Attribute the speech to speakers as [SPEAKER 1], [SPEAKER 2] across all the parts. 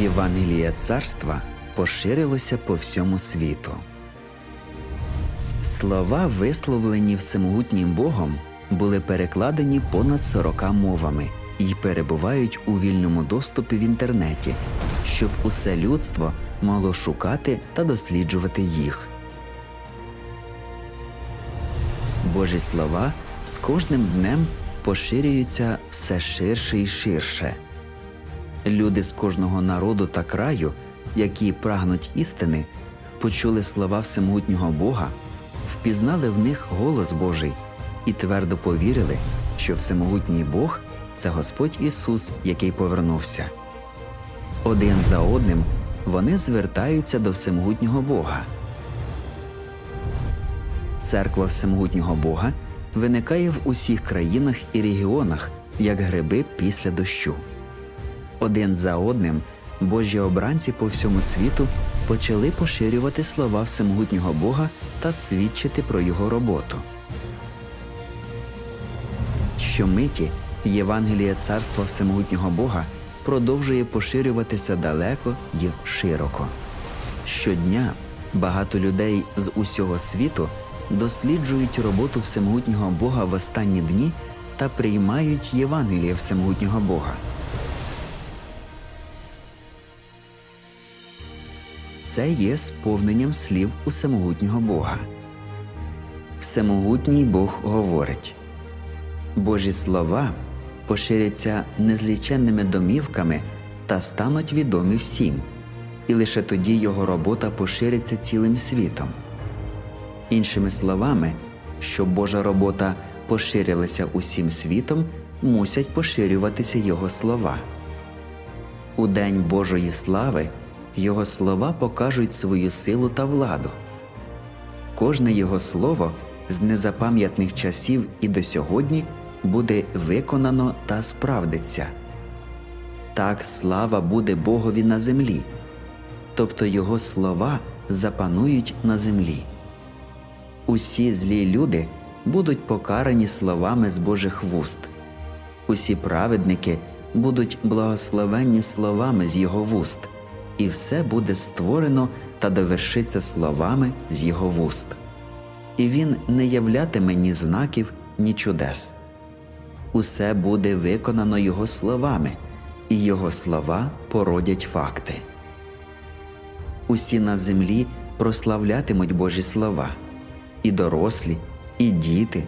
[SPEAKER 1] Євангеліє царства поширилося по всьому світу. Слова, висловлені всемогутнім Богом, були перекладені понад 40 мовами і перебувають у вільному доступі в інтернеті, щоб усе людство могло шукати та досліджувати їх. Божі слова з кожним днем поширюються все ширше і ширше. Люди з кожного народу та краю, які прагнуть істини, почули слова всемогутнього Бога, впізнали в них голос Божий і твердо повірили, що всемогутній Бог це Господь Ісус, який повернувся. Один за одним вони звертаються до всемогутнього Бога. Церква всемогутнього Бога виникає в усіх країнах і регіонах, як гриби після дощу. Один за одним Божі обранці по всьому світу почали поширювати слова всемогутнього Бога та свідчити про його роботу. Щомиті Євангеліє Царства Всемогутнього Бога продовжує поширюватися далеко й широко. Щодня багато людей з усього світу досліджують роботу Всемогутнього Бога в останні дні та приймають Євангеліє Всемогутнього Бога. Це є сповненням слів усемогутнього Бога. Всемогутній Бог говорить Божі слова поширяться незліченними домівками та стануть відомі всім, і лише тоді його робота пошириться цілим світом. Іншими словами, щоб Божа робота поширилася усім світом, мусять поширюватися Його слова. У день Божої слави Його слова покажуть свою силу та владу. Кожне Його слово з незапам'ятних часів і до сьогодні буде виконано та справдиться. Так слава буде Богові на землі, тобто Його слова запанують на землі. Усі злі люди будуть покарані словами з Божих вуст. Усі праведники будуть благословенні словами з Його вуст, і все буде створено та довершиться словами з Його вуст. І Він не являтиме ні знаків, ні чудес. Усе буде виконано Його словами, і Його слова породять факти. Усі на землі прославлятимуть Божі слова і дорослі, і діти,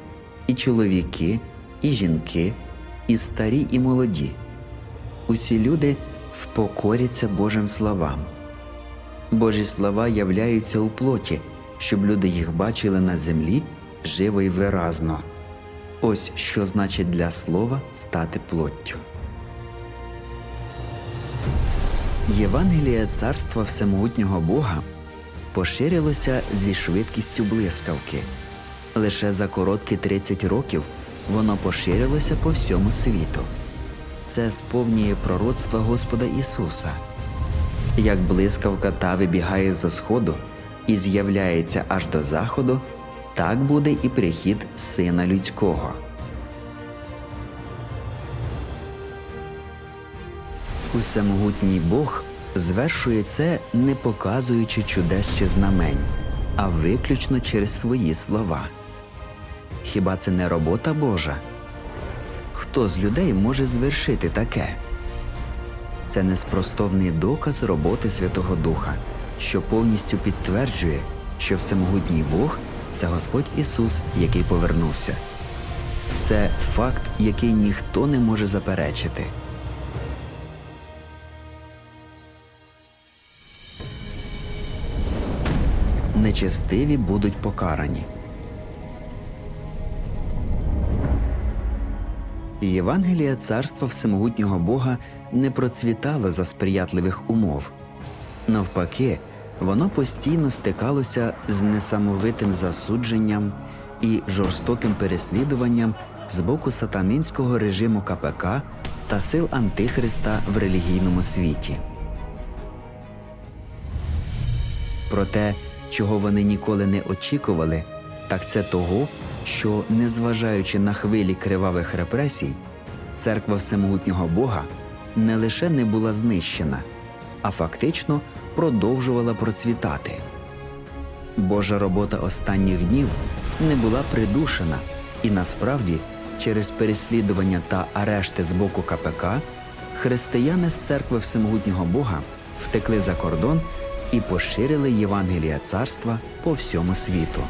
[SPEAKER 1] і чоловіки, і жінки, і старі, і молоді. Усі люди впокоряться Божим словам. Божі слова являються у плоті, щоб люди їх бачили на землі живо й виразно. Ось що значить для слова стати плоттю. Євангеліє Царства Всемогутнього Бога поширилося зі швидкістю блискавки. Лише за короткі 30 років воно поширилося по всьому світу. Це сповнює пророцтва Господа Ісуса. Як блискавка та вибігає зо сходу і з'являється аж до заходу, так буде і прихід Сина Людського. Усемогутній Бог звершує це, не показуючи чудес чи знамень, а виключно через свої слова. Хіба це не робота Божа? Хто з людей може звершити таке? Це неспростовний доказ роботи Святого Духа, що повністю підтверджує, що всемогутній Бог це Господь Ісус, який повернувся. Це факт, який ніхто не може заперечити. Нечестиві будуть покарані. Євангелія царства всемогутнього Бога не процвітало за сприятливих умов. Навпаки, воно постійно стикалося з несамовитим засудженням і жорстоким переслідуванням з боку сатанинського режиму КПК та сил Антихриста в релігійному світі. Проте, чого вони ніколи не очікували, так це того, що, незважаючи на хвилі кривавих репресій, церква всемогутнього Бога не лише не була знищена, а фактично продовжувала процвітати. Божа робота останніх днів не була придушена, і насправді, через переслідування та арешти з боку КПК, християни з церкви Всемогутнього Бога втекли за кордон і поширили Євангелія царства по всьому світу.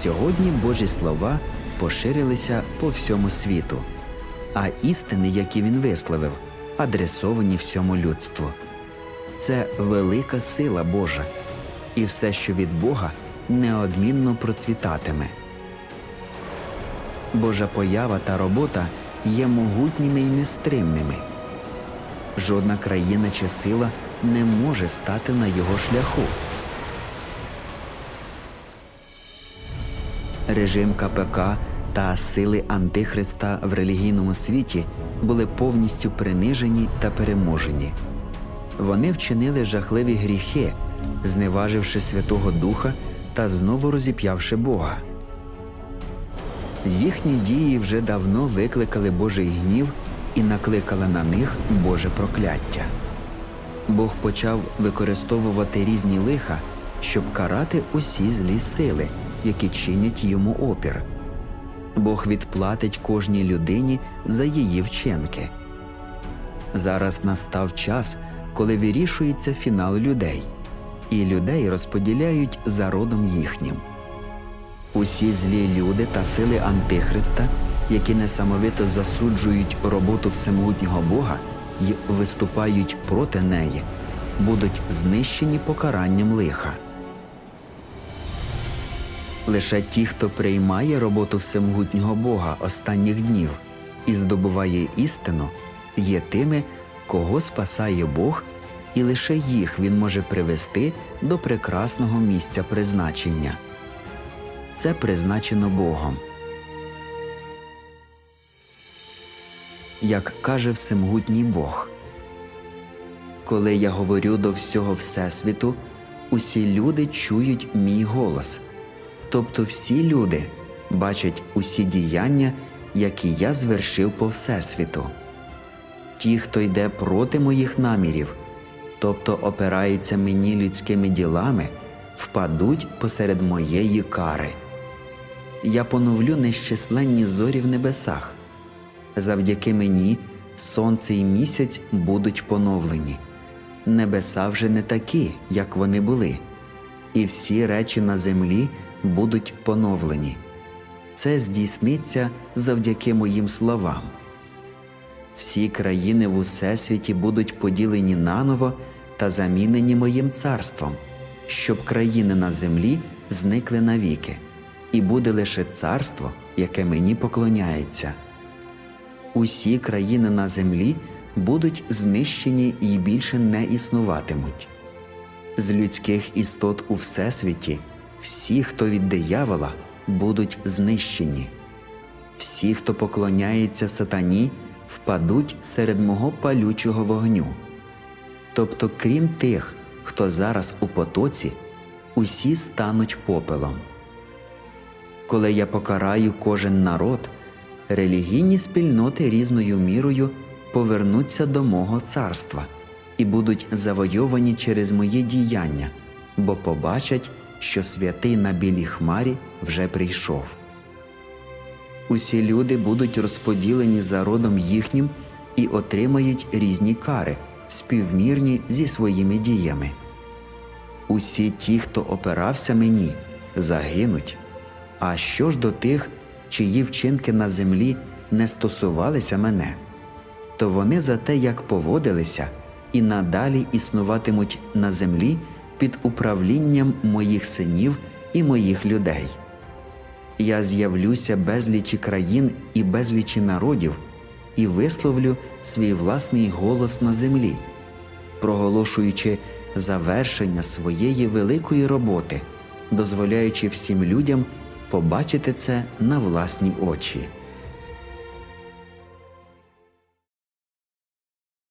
[SPEAKER 1] Сьогодні Божі слова поширилися по всьому світу, а істини, які він висловив, адресовані всьому людству. Це велика сила Божа, і все, що від Бога, неодмінно процвітатиме. Божа поява та робота є могутніми і нестримними. Жодна країна чи сила не може стати на його шляху. Режим КПК та сили Антихриста в релігійному світі були повністю принижені та переможені. Вони вчинили жахливі гріхи, зневаживши Святого Духа та знову розіп'явши Бога. Їхні дії вже давно викликали Божий гнів і накликали на них Боже прокляття. Бог почав використовувати різні лиха, щоб карати усі злі сили, які чинять йому опір. Бог відплатить кожній людині за її вчинки. Зараз настав час, коли вирішується фінал людей, і людей розподіляють за родом їхнім. Усі злі люди та сили Антихриста, які несамовито засуджують роботу всемогутнього Бога і виступають проти неї, будуть знищені покаранням лиха. Лише ті, хто приймає роботу всемогутнього Бога останніх днів і здобуває істину, є тими, кого спасає Бог, і лише їх він може привести до прекрасного місця призначення. Це призначено Богом. Як каже Всемогутній Бог. Коли я говорю до всього Всесвіту, усі люди чують мій голос. Тобто всі люди бачать усі діяння, які я звершив по Всесвіту. Ті, хто йде проти моїх намірів, тобто опирається мені людськими ділами, впадуть посеред моєї кари. Я поновлю нещисленні зорі в небесах. Завдяки мені сонце і місяць будуть поновлені. Небеса вже не такі, як вони були, і всі речі на землі будуть поновлені. Це здійсниться завдяки моїм словам. Всі країни в усесвіті будуть поділені наново та замінені моїм царством, щоб країни на землі зникли навіки, і буде лише царство, яке мені поклоняється. Усі країни на землі будуть знищені і більше не існуватимуть. З людських істот у всесвіті всі, хто від диявола, будуть знищені. Всі, хто поклоняється сатані, впадуть серед мого палючого вогню. Тобто, крім тих, хто зараз у потоці, усі стануть попелом. Коли я покараю кожен народ, релігійні спільноти різною мірою повернуться до мого царства і будуть завойовані через мої діяння, бо побачать, що святий на білій хмарі вже прийшов. Усі люди будуть розподілені за родом їхнім і отримають різні кари, співмірні зі своїми діями. Усі ті, хто опирався мені, загинуть. А що ж до тих, чиї вчинки на землі не стосувалися мене, то вони за те, як поводилися, і надалі існуватимуть на землі під управлінням моїх синів і моїх людей. Я з'явлюся безлічі країн і безлічі народів і висловлю свій власний голос на землі, проголошуючи завершення своєї великої роботи, дозволяючи всім людям побачити це на власні очі.